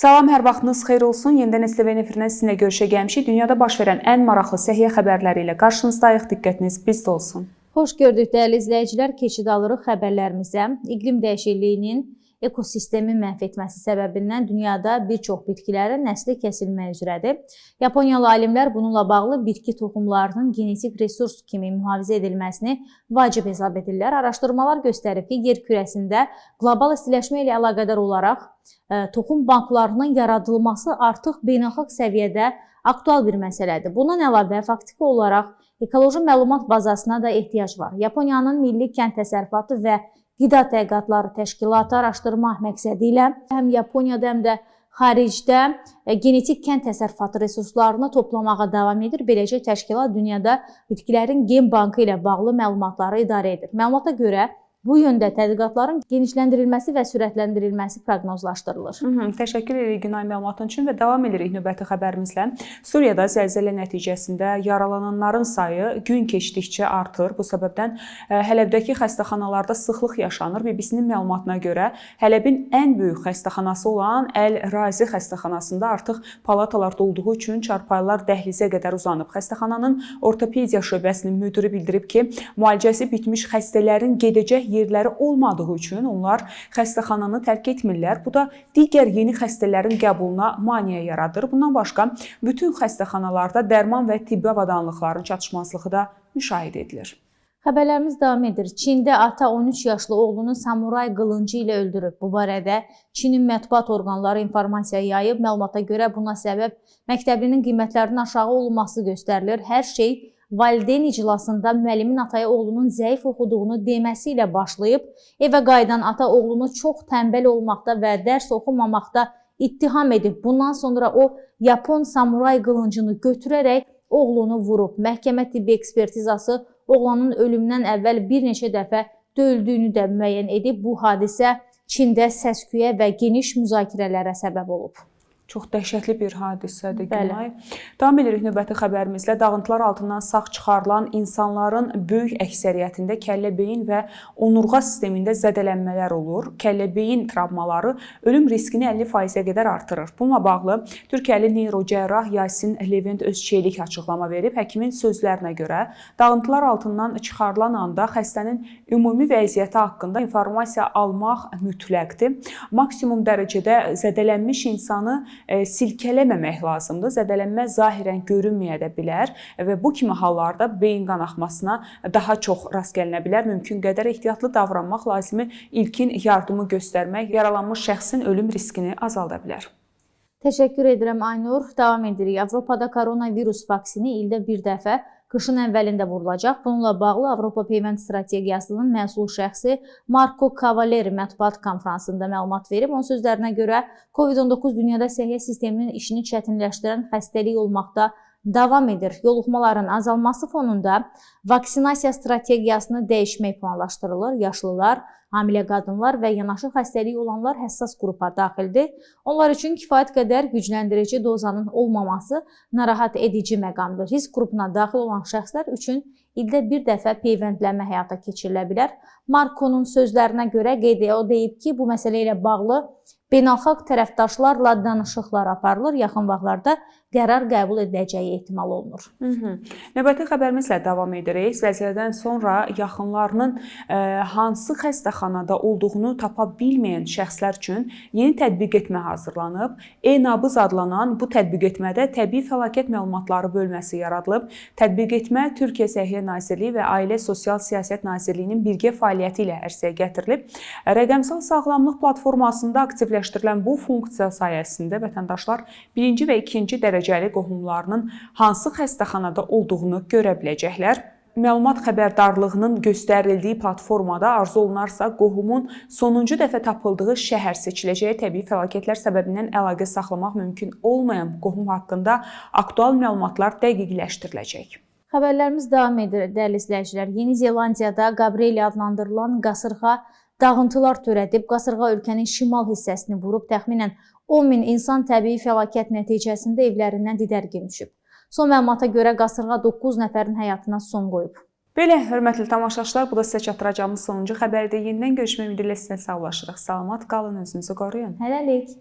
Salam, hər vaxtınız xeyir olsun. Yenidən STV efirindən sizinlə görüşə gəlmişik. Dünyada baş verən ən maraqlı səhiyyə xəbərləri ilə qarşınızdayıq. Diqqətiniz bizdə olsun. Xoş gördük dəyərli izləyicilər. Keçid alırıq xəbərlərimizə. İqlim dəyişikliyinin ekosistemi məhv etməsi səbəbindən dünyada bir çox bitkilərin nəsli kəsilmək üzrədir. Yaponiyalı alimlər bununla bağlı bitki toxumlarının genetik resurs kimi mühafizə edilməsini vacib hesab edirlər. Araşdırmalar göstərib ki, yer kürəsində qlobal istiləşmə ilə əlaqədar olaraq ə, toxum banklarının yaradılması artıq beynəlxalq səviyyədə aktual bir məsələdir. Bundan əlavə faktiki olaraq ekoloji məlumat bazasına da ehtiyac var. Yaponiyanın Milli Kənd Təsərrüfatı və Qida Tədqiqatları Təşkilatı araşdırma məqsədi ilə həm Yaponiyada, həm də xaricdə e, genetik kənd təsərrüfatı resurslarını toplamağa davam edir. Beləcə təşkilat dünyada bitkilərin gen bankı ilə bağlı məlumatları idarə edir. Məlumata görə bu yöndə tədqiqatların genişləndirilməsi və sürətləndirilməsi proqnozlaşdırılır. Hı -hı, təşəkkür edirik Günay məlumatın üçün və davam edirik növbəti xəbərimizlə. Suriyada zəlzələ nəticəsində yaralananların sayı gün keçdikcə artır. Bu səbəbdən ə, Hələbdəki xəstəxanalarda sıxlıq yaşanır. BBC-nin məlumatına görə Hələbin ən böyük xəstəxanası olan Əl-Razi xəstəxanasında artıq palatalar dolduğu üçün çarpayılar dəhlizə qədər uzanıb. Xəstəxananın ortopediya şöbəsinin müdiri bildirib ki, müalicəsi bitmiş xəstələrin gedəcək yerləri olmadığı üçün onlar xəstəxananı tərk etmirlər. Bu da digər yeni xəstələrin qəbuluna maneə yaradır. Bundan başqa bütün xəstəxanalarda dərman və tibbi avadanlıqların çatışmazlığı da müşahidə edilir. Xəbərlərimiz davam edir. Çində ata 13 yaşlı oğlunu samuray qılıncı ilə öldürüb. Bu barədə Çinin mətbuat orqanları informasiya yayıb. Məlumata görə buna səbəb məktəblinin qiymətlərinin aşağı olması göstərilir. Hər şey valideyn iclasında müəllimin ataya oğlunun zəif oxuduğunu deməsi ilə başlayıb. Evə qayıdan ata oğlunu çox tənbəl olmaqda və dərs oxumamaqda ittiham edib. Bundan sonra o Yapon samuray qılıncını götürərək oğlunu vurub. Məhkəmə tibbi ekspertizası oğlanın ölümündən əvvəl bir neçə dəfə döyüldüyünü də müəyyən edib. Bu hadisə Çində səs-küyə və geniş müzakirələrə səbəb olub. Çox dəhşətli bir hadisədir. Günay. Davam edirik növbəti xəbərimizlə. Dağıntılar altından sağ çıxarılan insanların böyük əksəriyyətində kəllə-beyin və onurğa sistemində zədələnmələr olur. Kəllə-beyin travmaları ölüm riskini 50%-ə qədər artırır. Bununla bağlı Türkiyəli neyrocərrah Yasin Levent Özçelik açıqlama verib. Həkimin sözlərinə görə dağıntılar altından çıxarılan anda xəstənin ümumi vəziyyəti haqqında informasiya almaq mütləqdir. Maksimum dərəcədə zədələnmiş insanı e, silkələməmək lazımdır. Zədələnmə zahirən görünməyə də bilər və bu kimi hallarda beyin qanaxmasına daha çox rast gəlinə bilər. Mümkün qədər ehtiyatlı davranmaq lazımı ilkin yardımı göstərmək yaralanmış şəxsin ölüm riskini azalda bilər. Təşəkkür edirəm Aynur. Davam edirik. Avropada koronavirus vaksini ildə bir dəfə qışın əvvəlində vurulacaq. Bununla bağlı Avropa Peyvənd Strategiyasının məsul şəxsi Marco Cavaleri mətbuat konfransında məlumat verib. Onun sözlərinə görə COVID-19 dünyada səhiyyə sisteminin işini çətinləşdirən xəstəlik olmaqda davam edir. Yoluxmaların azalması fonunda vaksinasiya strategiyasını dəyişmək planlaşdırılır. Yaşlılar, hamilə qadınlar və yanaşı xəstəliyi olanlar həssas qrupa daxildir. Onlar üçün kifayət qədər gücləndirici dozanın olmaması narahat edici məqamdır. Risk qrupuna daxil olan şəxslər üçün ildə bir dəfə peyvəndlənmə həyata keçirilə bilər. Markonun sözlərinə görə qeyd o deyib ki, bu məsələ ilə bağlı beynəlxalq tərəfdaşlarla danışıqlar aparılır. Yaxın vaxtlarda qərar qəbul ediləcəyi ehtimal olunur. Hı -hı. Növbəti xəbərimizlə davam edirik. Zəlzələdən sonra yaxınlarının ə, hansı xəstəxanada olduğunu tapa bilməyən şəxslər üçün yeni tətbiq etmə hazırlanıb. E-nabız adlanan bu tətbiq etmədə təbii fəlakət məlumatları bölməsi yaradılıb. Tətbiq etmə Türkiyə Səhiyyə Nazirliyi və Ailə Sosial Siyasət Nazirliyinin birgə fəaliyyəti ilə ərsəyə gətirilib. Rəqəmsal sağlamlıq platformasında aktivləşdirilən bu funksiya sayəsində vətəndaşlar birinci və ikinci dərəcəli qohumlarının hansı xəstəxanada olduğunu görə biləcəklər. Məlumat xəbərdarlığının göstərildiyi platformada arzu olunarsa qohumun sonuncu dəfə tapıldığı şəhər seçiləcəyi təbii fəlakətlər səbəbindən əlaqə saxlamaq mümkün olmayan qohum haqqında aktual məlumatlar dəqiqləşdiriləcək. Xəbərlərimiz davam edir, dəyərli izləyicilər. Yeni Zelandiyada Gabriel adlandırılan qasırğa dağıntılar törədib. Qasırğa ölkənin şimal hissəsini vurub, təxminən 10 min insan təbii fəlakət nəticəsində evlərindən didərgin düşüb. Son məlumata görə qasırğa 9 nəfərin həyatına son qoyub. Belə, hörmətli tamaşaçılar, bu da sizə çatdıracağımız sonuncu xəbərdir. Yenidən görüşmək ümidi ilə sizə sağollaşırıq. Salamat qalın, özünüzü qoruyun. Hələlik.